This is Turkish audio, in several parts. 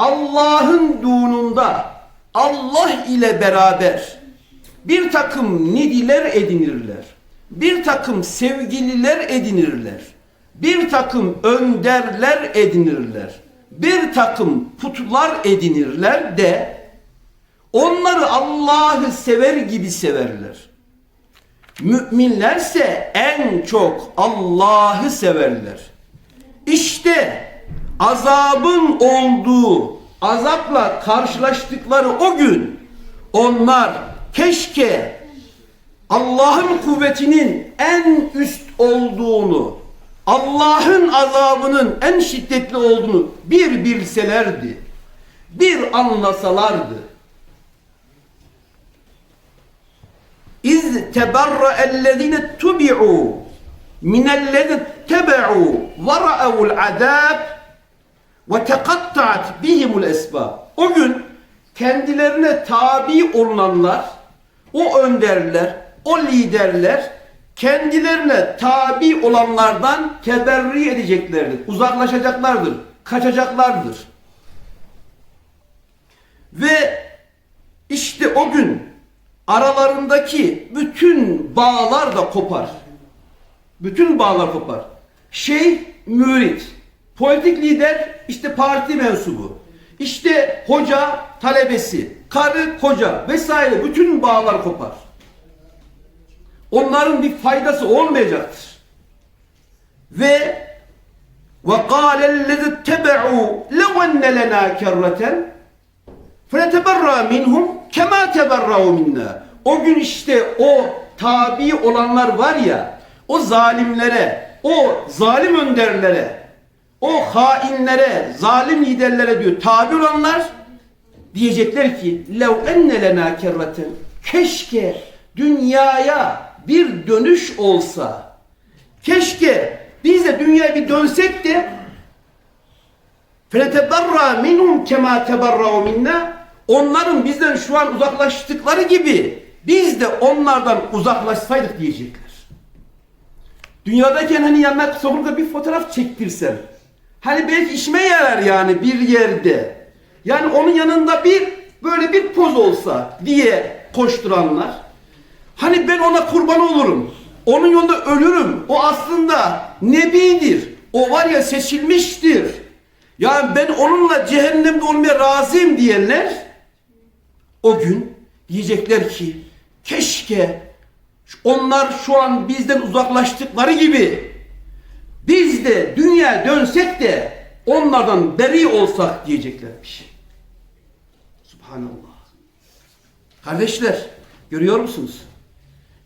Allah'ın dununda Allah ile beraber bir takım nidiler edinirler. Bir takım sevgililer edinirler. Bir takım önderler edinirler. Bir takım putlar edinirler de onları Allah'ı sever gibi severler. Müminlerse en çok Allah'ı severler. İşte azabın olduğu, azapla karşılaştıkları o gün onlar keşke Allah'ın kuvvetinin en üst olduğunu, Allah'ın azabının en şiddetli olduğunu bir bilselerdi, bir anlasalardı. İz teberra ellezine tubi'u minellezine tebe'u ve ra'evul azab ve tekatta'at bihimul esbab. O gün kendilerine tabi olunanlar, o önderler, o liderler kendilerine tabi olanlardan teberri edeceklerdir. Uzaklaşacaklardır, kaçacaklardır. Ve işte o gün aralarındaki bütün bağlar da kopar. Bütün bağlar kopar. Şeyh, mürit, politik lider işte parti mensubu. İşte hoca, talebesi, karı, koca vesaire bütün bağlar kopar. Onların bir faydası olmayacaktır. Ve وَقَالَ الَّذِي اتَّبَعُوا لَوْ أَنَّ لَنَا كَرَّةً فَنَتَبَرَّى مِنْهُمْ كَمَا تَبَرَّوا مِنَّا O gün işte o tabi olanlar var ya, o zalimlere, o zalim önderlere, o hainlere, zalim liderlere diyor tabi olanlar diyecekler ki lev enne lena kerratin keşke dünyaya bir dönüş olsa. Keşke biz de dünyaya bir dönsek de feteberra minhum kema teberra'u minna. Onların bizden şu an uzaklaştıkları gibi biz de onlardan uzaklaşsaydık diyecekler. Dünyadayken hani yanına sokulup bir fotoğraf çektirsem hani belki işime yarar yani bir yerde. Yani onun yanında bir böyle bir poz olsa diye koşturanlar. Hani ben ona kurban olurum. Onun yolunda ölürüm. O aslında nebidir. O var ya seçilmiştir. Yani ben onunla cehennemde olmaya razıyım diyenler o gün diyecekler ki keşke onlar şu an bizden uzaklaştıkları gibi biz de dünya dönsek de onlardan beri olsak diyeceklermiş. Subhanallah. Kardeşler görüyor musunuz?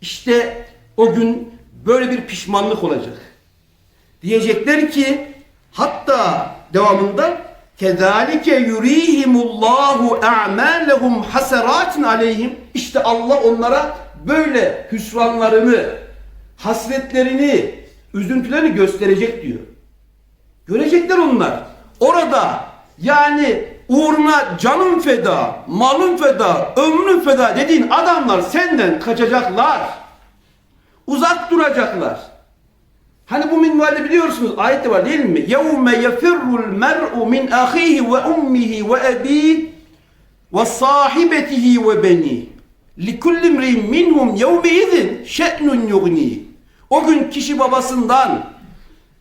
İşte o gün böyle bir pişmanlık olacak. Diyecekler ki hatta devamında kezalike yurihimullahu a'malehum hasaratin aleyhim işte Allah onlara böyle hüsranlarını, hasretlerini, üzüntülerini gösterecek diyor. Görecekler onlar. Orada yani uğruna canım feda, malım feda, ömrüm feda dediğin adamlar senden kaçacaklar. Uzak duracaklar. Hani bu minvalde biliyorsunuz ayette var değil mi? يَوْمَ يَفِرُّ الْمَرْءُ مِنْ أَخِيهِ وَأُمِّهِ وَأَبِيهِ وَصَاحِبَتِهِ وَبَنِيهِ لِكُلِّ امْرِئٍ مِنْهُمْ يَوْمَئِذٍ شَأْنٌ يُغْنِيهِ o gün kişi babasından,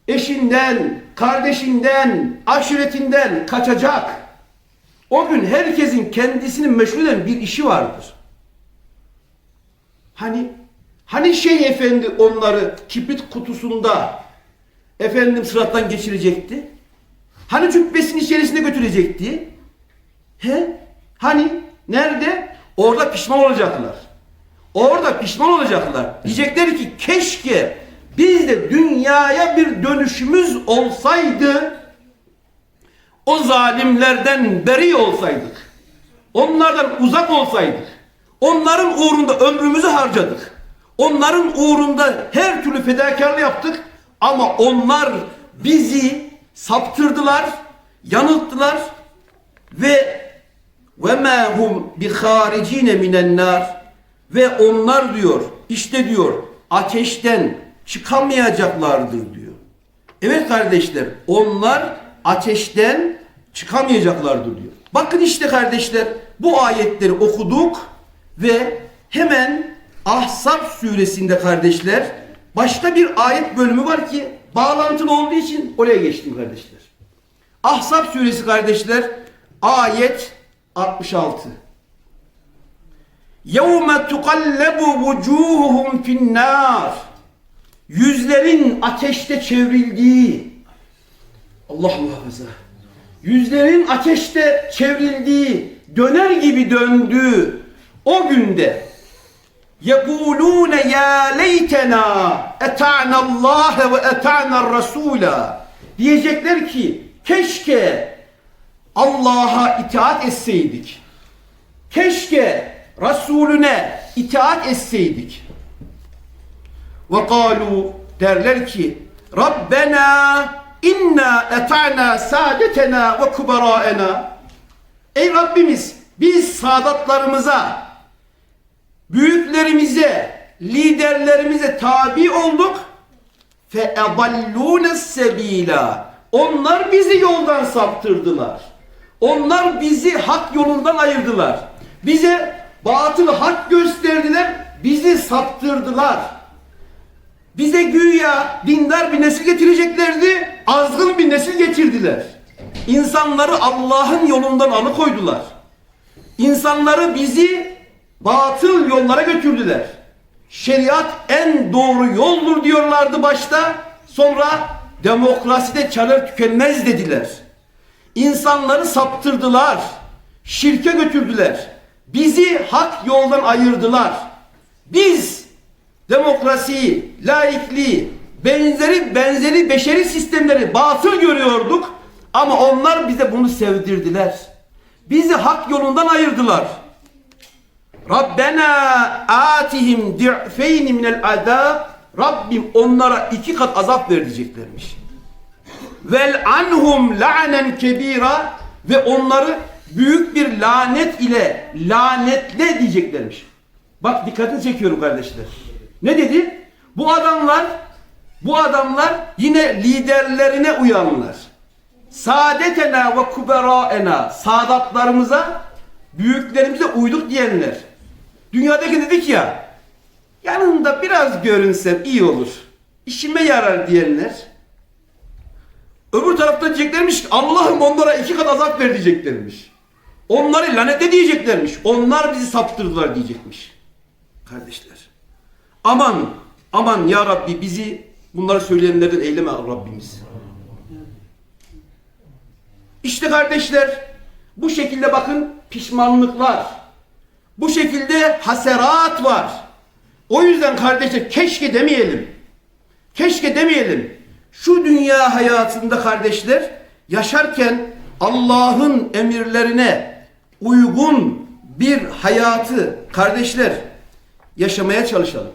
eşinden, kardeşinden, aşiretinden kaçacak. O gün herkesin kendisini meşgul eden bir işi vardır. Hani hani şey efendi onları kibrit kutusunda efendim sırattan geçirecekti? Hani cübbesinin içerisine götürecekti? He? Hani nerede? Orada pişman olacaklar. Orada pişman olacaklar. Diyecekler ki keşke biz de dünyaya bir dönüşümüz olsaydı o zalimlerden beri olsaydık. onlardan uzak olsaydık, onların uğrunda ömrümüzü harcadık. Onların uğrunda her türlü fedakarlık yaptık ama onlar bizi saptırdılar, yanılttılar ve hum bi haricine minen nar ve onlar diyor işte diyor ateşten çıkamayacaklardır diyor. Evet kardeşler onlar ateşten çıkamayacaklardır diyor. Bakın işte kardeşler bu ayetleri okuduk ve hemen Ahzab suresinde kardeşler başka bir ayet bölümü var ki bağlantılı olduğu için oraya geçtim kardeşler. Ahzab suresi kardeşler ayet 66. يَوْمَ تُقَلَّبُ وُجُوهُهُمْ فِي النَّارِ Yüzlerin ateşte çevrildiği Allah muhafaza. Yüzlerin ateşte çevrildiği, döner gibi döndüğü o günde يَقُولُونَ يَا لَيْتَنَا اَتَعْنَا اللّٰهَ وَاَتَعْنَا الرَّسُولَ Diyecekler ki keşke Allah'a itaat etseydik. Keşke Resulüne itaat etseydik. Ve kalu derler ki Rabbena inna eta'na saadetena ve kubaraena Ey Rabbimiz biz saadatlarımıza büyüklerimize liderlerimize tabi olduk fe edallûne sebîlâ onlar bizi yoldan saptırdılar. Onlar bizi hak yolundan ayırdılar. Bize batıl hak gösterdiler, bizi saptırdılar. Bize güya dindar bir nesil getireceklerdi, azgın bir nesil getirdiler. İnsanları Allah'ın yolundan alıkoydular. İnsanları bizi batıl yollara götürdüler. Şeriat en doğru yoldur diyorlardı başta. Sonra demokraside çalır tükenmez dediler. İnsanları saptırdılar. Şirke götürdüler. Bizi hak yoldan ayırdılar. Biz demokrasiyi, laikliği, benzeri benzeri beşeri sistemleri batıl görüyorduk ama onlar bize bunu sevdirdiler. Bizi hak yolundan ayırdılar. Rabbena atihim di'feyni minel azab Rabbim onlara iki kat azap ver diyeceklermiş. Vel anhum la'nen kebira ve onları büyük bir lanet ile lanetle diyeceklermiş. Bak dikkatini çekiyorum kardeşler. Ne dedi? Bu adamlar bu adamlar yine liderlerine uyanlar. Saadetena ve kuberaena saadatlarımıza büyüklerimize uyduk diyenler. Dünyadaki dedik ya yanında biraz görünsem iyi olur. İşime yarar diyenler. Öbür tarafta diyeceklermiş ki Allah'ım onlara iki kat azap ver diyeceklermiş. Onları lanetle diyeceklermiş. Onlar bizi saptırdılar diyecekmiş. Kardeşler. Aman aman ya Rabbi bizi bunları söyleyenlerden eyleme Rabbimiz. İşte kardeşler bu şekilde bakın pişmanlıklar. Bu şekilde haserat var. O yüzden kardeşler keşke demeyelim. Keşke demeyelim. Şu dünya hayatında kardeşler yaşarken Allah'ın emirlerine uygun bir hayatı kardeşler yaşamaya çalışalım.